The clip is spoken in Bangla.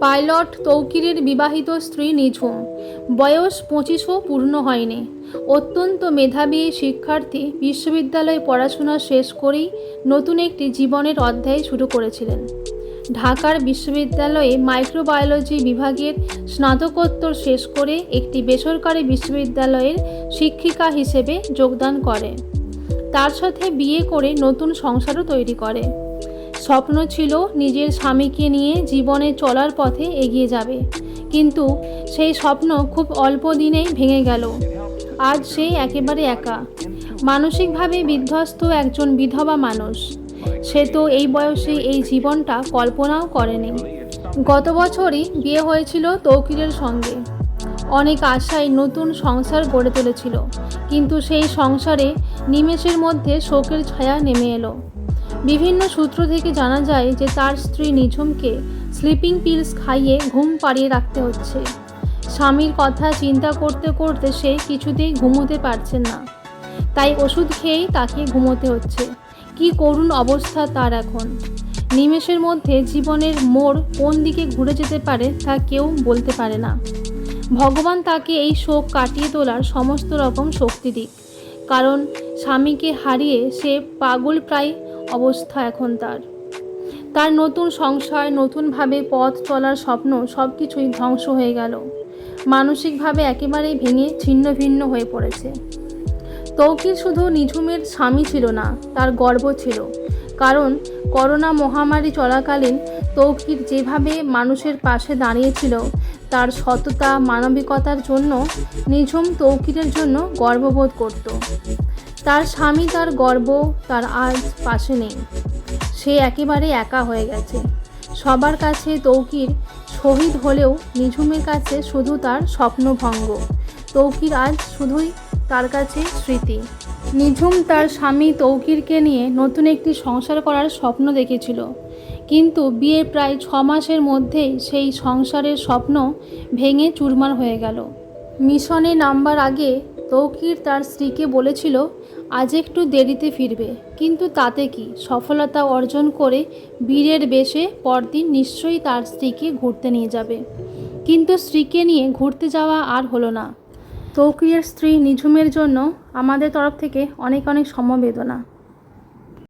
পাইলট তৌকিরের বিবাহিত স্ত্রী নিঝুম। বয়স পঁচিশও পূর্ণ হয়নি। অত্যন্ত মেধাবী শিক্ষার্থী বিশ্ববিদ্যালয়ে পড়াশোনা শেষ করেই নতুন একটি জীবনের অধ্যায় শুরু করেছিলেন। ঢাকার বিশ্ববিদ্যালয়ে মাইক্রোবায়োলজি বিভাগের স্নাতকোত্তর শেষ করে একটি বেসরকারি বিশ্ববিদ্যালয়ের শিক্ষিকা হিসেবে যোগদান করে। তার সাথে বিয়ে করে নতুন সংসারও তৈরি করে। স্বপ্ন ছিল নিজের স্বামীকে নিয়ে জীবনে চলার পথে এগিয়ে যাবে। কিন্তু সেই স্বপ্ন খুব অল্প দিনেই ভেঙে গেল। আজ সে একেবারে একা। মানসিকভাবে বিধ্বস্ত একজন বিধবা মানুষ। সে তো এই বয়সে এই জীবনটা কল্পনাও করেনি। গত বছরই বিয়ে হয়েছিল তৌকিরের সঙ্গে। অনেক আশায় নতুন সংসার গড়ে তুলেছিল। কিন্তু সেই সংসারে নিমেষের মধ্যে শোকের ছায়া নেমে এলো। বিভিন্ন সূত্র থেকে জানা যায় যে তার স্ত্রী নিঝুমকে স্লিপিং পিলস খাইয়ে ঘুম পাড়িয়ে রাখতে হচ্ছে। স্বামীর কথা চিন্তা করতে করতে সে কিছুতেই ঘুমোতে পারছে না। তাই ওষুধ খেয়েই তাকে ঘুমোতে হচ্ছে। কি করুণ অবস্থা তার এখন। নিমেষের মধ্যে জীবনের মোড় কোন দিকে ঘুরে যেতে পারে তা কেউ বলতে পারে না। ভগবান তাকে এই শোক কাটিয়ে তোলার সমস্ত রকম শক্তি দিক। কারণ স্বামীকে হারিয়ে সে পাগল প্রায় অবস্থা এখন তার। তার নতুন সংশয়, নতুনভাবে পথ চলার স্বপ্ন সব কিছুই ধ্বংস হয়ে গেল। মানসিকভাবে একেবারেই ভেঙে ছিন্ন ভিন্ন হয়ে পড়েছে। তৌকির শুধু নিঝুমের স্বামী ছিল না, তার গর্ব ছিল। কারণ করোনা মহামারী চলাকালীন তৌকির যেভাবে মানুষের পাশে দাঁড়িয়েছিল, তার সততা, মানবিকতার জন্য নিঝুম তৌকিরের জন্য গর্ববোধ করত। তার স্বামী তার গর্ব তার আজ পাশে নেই। সে একেবারে একা হয়ে গেছে। সবার কাছে তৌকির শহীদ হলেও নিঝুমের কাছে শুধু তার স্বপ্নভঙ্গ। তৌকির আজ শুধুই তার কাছে স্মৃতি। নিঝুম তার স্বামী তৌকিরকে নিয়ে নতুন একটি সংসার করার স্বপ্ন দেখেছিল। কিন্তু বিয়ে প্রায় ছ মাসের মধ্যেই সেই সংসারের স্বপ্ন ভেঙে চুরমার হয়ে গেল। মিশনে নাম্বার আগে তৌকির তার স্ত্রীকে বলেছিল, আজ একটু দেরিতে ফিরবে। কিন্তু তাতে কি? সফলতা অর্জন করে বীরের বেশে পরদিন নিশ্চয়ই তার স্ত্রীকে ঘুরতে নিয়ে যাবে। কিন্তু স্ত্রীকে নিয়ে ঘুরতে যাওয়া আর হলো না। তৌকিরের স্ত্রী নিঝুমের জন্য আমাদের তরফ থেকে অনেক অনেক সমবেদনা।